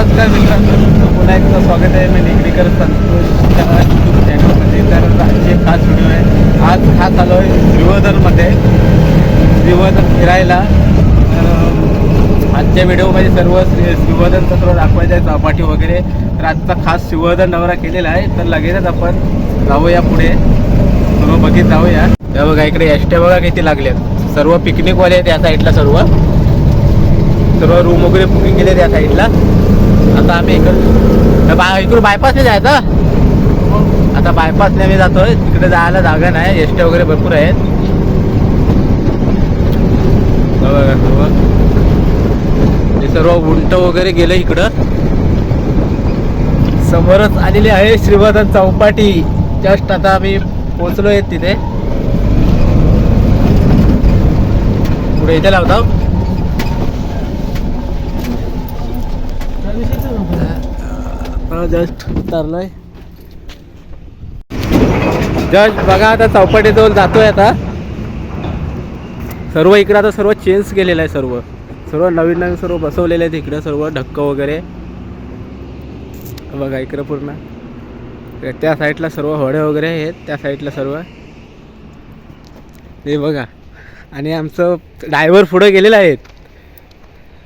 नमस्कार मित्रांनो? पुन्हा एकदा स्वागत आहे. मी निगडीकर संतोष यूट्यूब चॅनलमध्ये तर आजची एक खास व्हिडिओ आहे. आज खास आलो आहे श्रीवर्धनमध्ये श्रीवर्धन फिरायला. तर आजच्या व्हिडिओमध्ये सर्व श्री श्रीवर्धनचं सर्व दाखवायचं आहे चौपाटी वगैरे. तर आजचा खास श्रीवर्धन नवरा केलेला आहे. तर लगेचच आपण जाऊया पुढे. सर्व बघित जाऊया. त्या बघा इकडे एसट्या बघा किती लागल्यात सर्व पिकनिकवाले आहेत या साईडला सर्व. सर्व रूम वगैरे बुकिंग केले त्या साईडला आता आम्ही इकडं बा इकडून बायपासने जायचं? आता बायपासने आम्ही जातोय. तिकडे जायला जागा नाही. एसट्या वगैरे भरपूर आहेत. सर्व हे सर्व उंट वगैरे गेलं इकडं. समोरच आलेली आहे श्रीवर्धन चौपाटी. जस्ट आता आम्ही पोचलो आहेत तिथे. पुढे इथे लावतो. जस्ट उतरलोय. जस्ट बघा आता चौपाटी जवळ जातोय आता. सर्व इकडं आता सर्व चेंज केलेलं आहे सर्व. सर्व नवीन नवीन सर्व बसवलेले आहेत इकडं सर्व ढक्क वगैरे. बघा इकडं पूर्ण. त्या साईडला सर्व होडे वगैरे आहेत त्या साईडला सर्व. हे बघा. आणि आमचं ड्रायव्हर पुढे गेलेलं आहेत.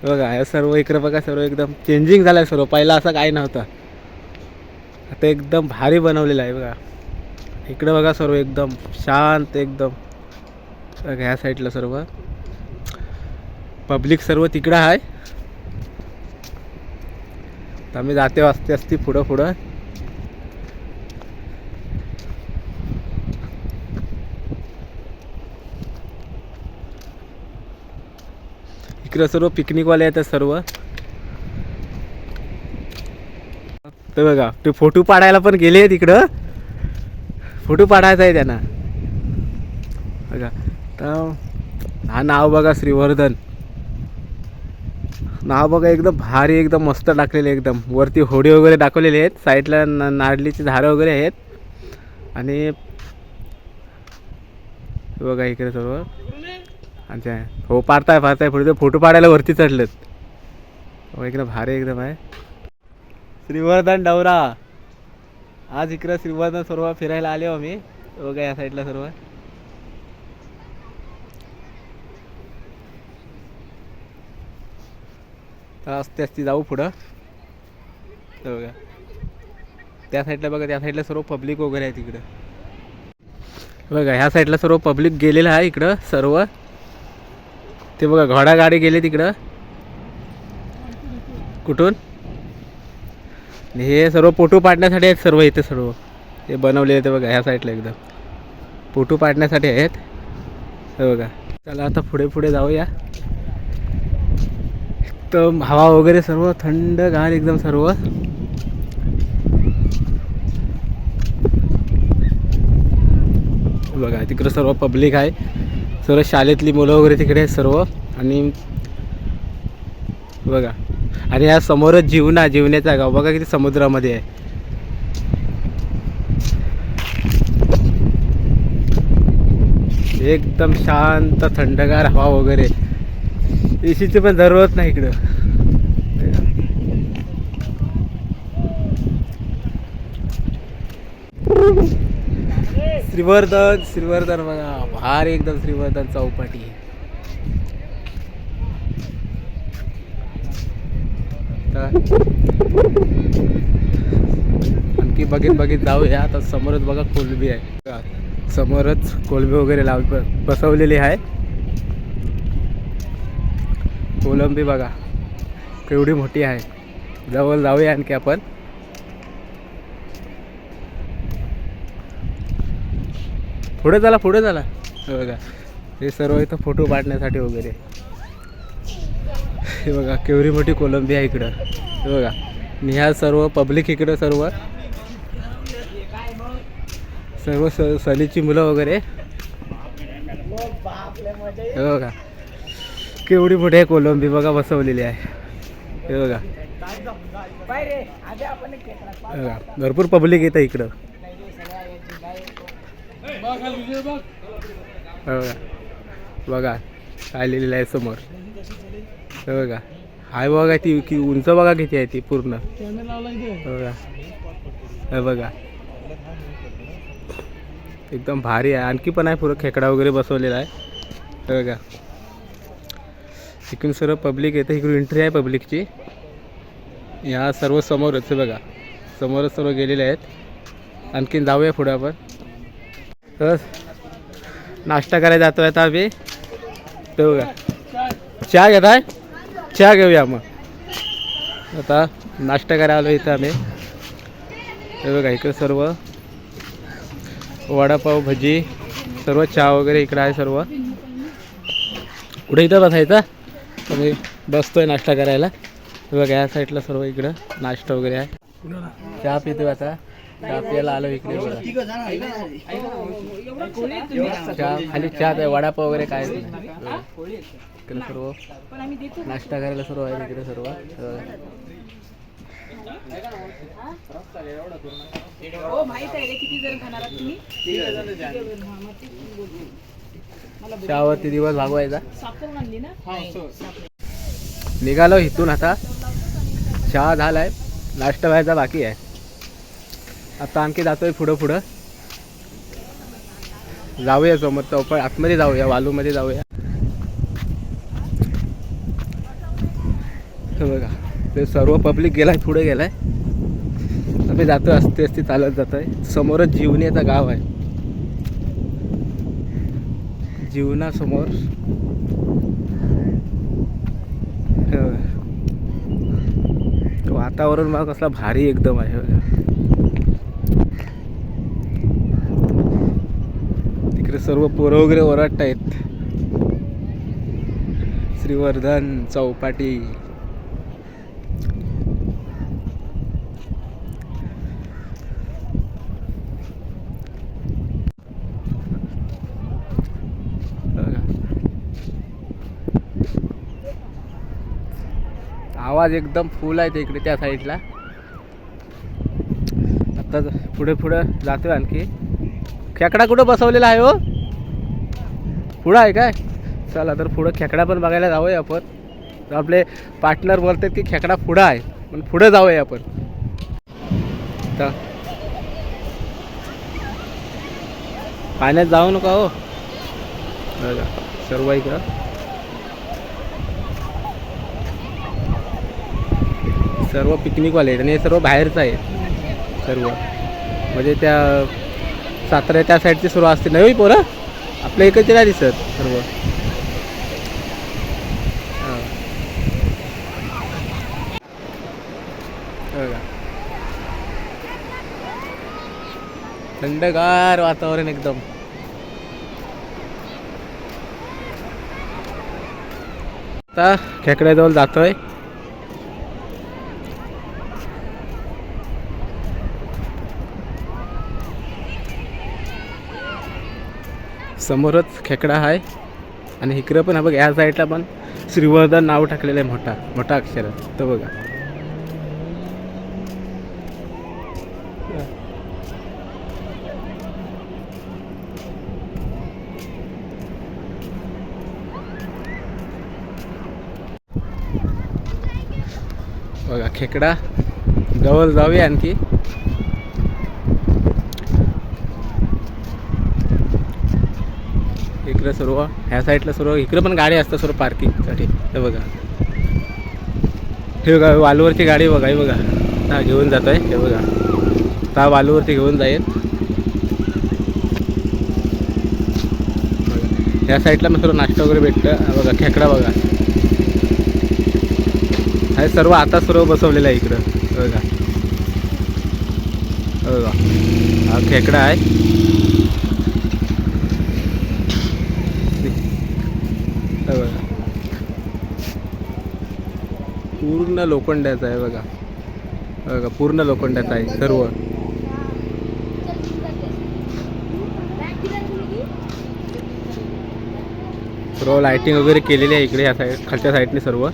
बघा सर्व इकडं बघा सर्व एकदम चेंजिंग झालं आहे सर्व. पहिला असं काही नव्हतं. आता एकदम भारी बनवलेलं आहे बघा. इकडं बघा सर्व एकदम शांत एकदम. बघा ह्या साईडला सर्व. पब्लिक सर्व तिकडं आहे. तर आम्ही जाते वाचते असते पुढं पुढं. इकडं सर्व पिकनिकवाले येतात सर्व. तर बघा ते फोटो पाडायला पण गेले तिकडं. फोटो पाडायचा आहे त्यांना. बघा तर हा नाव बघा श्रीवर्धन. नाव बघा एकदम भारी एकदम मस्त टाकलेले एकदम. वरती होडी वगैरे दाखवलेले आहेत. साईडला न नारळीची झाडं वगैरे आहेत. आणि बघा इकडे सर्व. अच्छा हो पाडताय पाडताय पुढे फोटो पाडायला वरती चढलेत. हो, एकदम भारी एकदम आहे. श्रीवर्धन डवरा. आज इकडं श्रीवर्धन सर्व फिरायला आले हो आम्ही बघा या साईडला सर्व? तर असते असते जाऊ पुढं. हो हे बघा त्या साईडला बघा त्या साईडला सर्व पब्लिक वगैरे आहे तिकडं बघा ह्या साईडला सर्व पब्लिक गेलेलं आहे इकडं सर्व. ते बघा घोडा गाडी गेली तिकडं. कुठून? आणि हे सर्व फोटो पाडण्यासाठी आहेत सर्व इथे सर्व. हे बनवले ते बघा ह्या साईडला एकदम. फोटो पाडण्यासाठी आहेत. हे बघा. चला आता पुढे पुढे जाऊया. एकदम हवा वगैरे सर्व थंड गार एकदम सर्व. बघा तिकडं सर्व पब्लिक आहे. सर्व शाळेतली मुलं वगैरे तिकडे आहेत सर्व. आणि बघा. आणि या समोरच जीवना जीवनेचा गाव. बघा किती समुद्रामध्ये आहे. एकदम शांत थंडगार हवा वगैरे. एसीची पण जरूरत नाही इकडं. श्रीवर्धन श्रीवर्धन बघा. भारी एकदम श्रीवर्धन चौपाटी. तर आणखी बघित बघित जाऊया. आता समोरच बघा कोलबी आहे. समोरच कोलबी वगैरे लाव बसवलेली आहे. कोलंबी बघा. केवढी मोठी आहे. जवळ जाऊया आणखी आपण. पुढे झाला पुढे झाला बघा. हे सर्व इथं फोटो पाडण्यासाठी वगैरे. हे बघा केवढी मोठी कोलंबी आहे इकडं. हे बघा आणि ह्या सर्व पब्लिक इकडं सर्व सर्व स सलीची मुलं वगैरे. हे बघा केवढी मोठी आहे कोलंबी बघा बसवलेली आहे. हे बघा. बघा भरपूर पब्लिक येतं इकडं. बघा बघा काय लिहिलेलं आहे समोर. हे बघा. हाय बघा ती की उंच बघा किती आहे ती पूर्ण. बघा. हे बघा. एकदम भारी आहे. आणखी पण आहे पुरं खेकडा वगैरे बसवलेला आहे. हे बघा. इकडून सर्व पब्लिक येतं. इकडून एंट्री आहे पब्लिकची या सर्व समोरच आहे बघा. समोरच सर्व गेलेले आहेत. आणखीन जाऊया पुढे आपण. तर नाश्ता करायला जातो आता आम्ही. ते बघा. चहा घेताय? चहा घेऊया मग. आता नाश्ता करायला आलो इथं आम्ही. हे बघा इकडे सर्व. वडापाव भजी सर्व चहा वगैरे इकडे आहे सर्व. कुठे इथं बसायचा तर मी बसतोय नाश्ता करायला. हे बघा या साईडला सर्व इकडं नाश्ता वगैरे आहे. चहा पितो आता. चहा प्यायला आलो इकडे चहा खाली चहा वडापाव वगैरे काय नाही. इकडे सर्व. नाश्ता करायला सर्व आहे इकडे सर्व. हो चहावरती दिवस भागवायचा. साखर आणली ना? निघालो इथून आता. चहा झालाय. नाश्ता व्हायचा बाकी आहे. आता आणखी जातोय पुढं पुढं. जाऊया समोर चौपट आतमध्ये जाऊया वालूमध्ये जाऊया. असं बघा. ते सर्व पब्लिक गेलाय पुढे गेलाय. आम्ही जातो असते असते चालत जातोय. समोरच जीवनीचं गाव आहे. जीवनासमोर. वातावरण मला कसला भारी एकदम आहे. बघा. तिकडे सर्व पोरं वगैरे ओरडत आहेत श्रीवर्धन चौपाटी बघा. आज एकदम फुल आहे ते इकडे त्या साईडला आता पुढे पुढे जातो आणखी. खेकडा कुठं बसवलेला आहे हो? पुढं आहे काय? चला तर पुढं खेकडा पण बघायला जाऊया आपण. आपले पार्टनर बोलतात की खेकडा पुढं आहे पण पुढं जाऊया आपण. तर. पाण्यात जाऊ नका हो. सर्व इकडं. सर्व पिकनिकवाले आहेत आणि हे सर्व बाहेरचं आहे. सर्व. म्हणजे त्या सातारा त्या साईडची सर्व असते. नवी पोरं? आपल्या इकडचे नाही दिसत. सर्व. हां. थंडगार वातावरण एकदम. आता खेकड्याजवळ जातोय. समोरच खेकडा आहे आणि इकडं पण हा बघ या साईडला पण श्रीवर्धन नाव टाकलेलं आहे मोठा मोठा अक्षरात तर बघा. बघा खेकडा जवळ जाऊया आणखी. इकडे सर्व ह्या साईडला सर्व इकडं पण गाडी असतात सर्व पार्किंगसाठी. हे बघा. हे बघा वालूवरची गाडी बघा हे बघा. हा घेऊन जात आहे हे बघा. आता वालूवरती घेऊन जाईल. बघा. ह्या साईडला मग सर्व नाश्ता वगैरे भेटतं. बघा खेकडा बघा. हे सर्व आता सर्व बसवलेलं आहे इकडं. बघा. हो बघा. हा खेकडा आहे हे बघा पूर्ण लोखंडाचा आहे बघा. बघा पूर्ण लोखंडाचा आहे सर्व. सर्व लाइटिंग वगैरे केलेली आहे इकडे ह्या साईड खालच्या साईडने सर्व.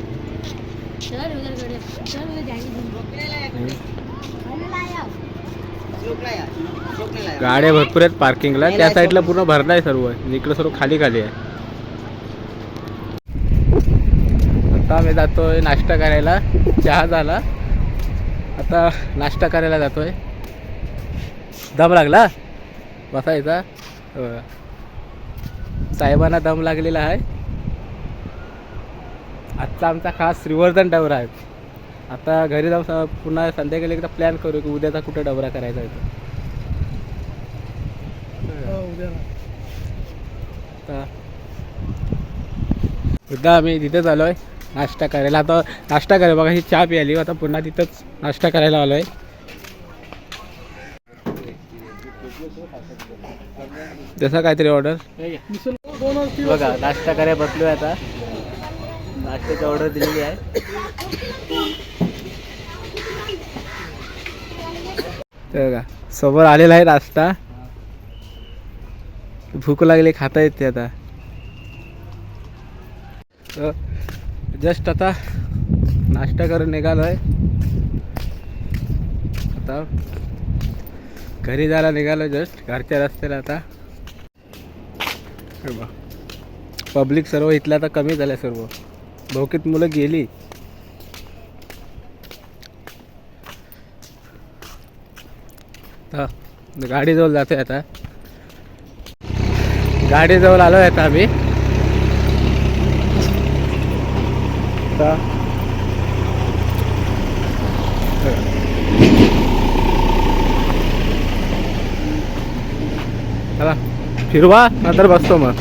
गाड्या भरपूर आहेत पार्किंगला त्या साईडला पूर्ण भरला आहे सर्व. इकडे इकडं सर्व खाली खाली आहे. आता आम्ही जातोय नाश्ता करायला. चहा झाला. आता नाश्ता करायला जातोय. दम लागला? बसायचा हो. साहेबांना दम लागलेला आहे. आजचा आमचा खास श्रीवर्धन डवरा आहे. आता घरी जाऊन पुन्हा संध्याकाळी एकदा प्लॅन करू की उद्याचा कुठं डवरा करायचा आहे तो. आता सुद्धा आम्ही तिथेच आलो आहे नाश्ता करायला. आता नाश्ता करायला बघा ही चहा प्यायली. आता पुन्हा तिथंच नाश्ता करायला आलो आहे जसं काहीतरी ऑर्डर बघा नाश्ता करायला बसलो आहे आता. नाश्त्याची ऑर्डर दिलेली आहे. ते बघा समोर आलेला आहे नाश्ता. भूक लागली खाता येते आता. जस्ट आता नाश्ता करून निघालो आहे आता घरी जायला निघालो जस्ट घरच्या रस्त्याला आता. पब्लिक सर्व इथलं आता कमी झालं सर्व. बहुकीत मुलं गेली. गाडीजवळ जातोय आता. गाडीजवळ आलो आहे आता आम्ही. चला फिरवा नंतर बसतो मग.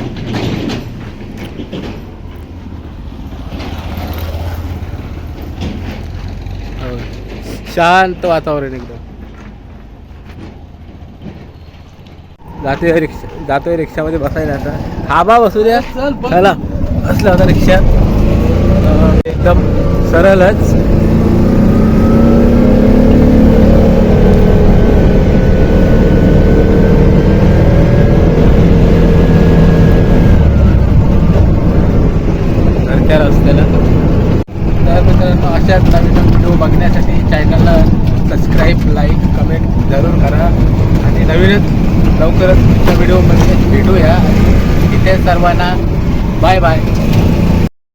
हो. शांत वातावरण एकदम. जातोय रिक्षा जातोय रिक्षामध्ये बसायला आता. थांबा बसू द्या. चला बसला होता रिक्षात एकदम सरळच. घरच्या रस्त्याला. तर मित्रांनो अशाच नवीन व्हिडिओ बघण्यासाठी चॅनलला सबस्क्राईब लाईक कमेंट जरूर करा. आणि नवीनच लवकरच पुढच्या व्हिडिओमध्ये भेटूया. इथे सर्वांना बाय बाय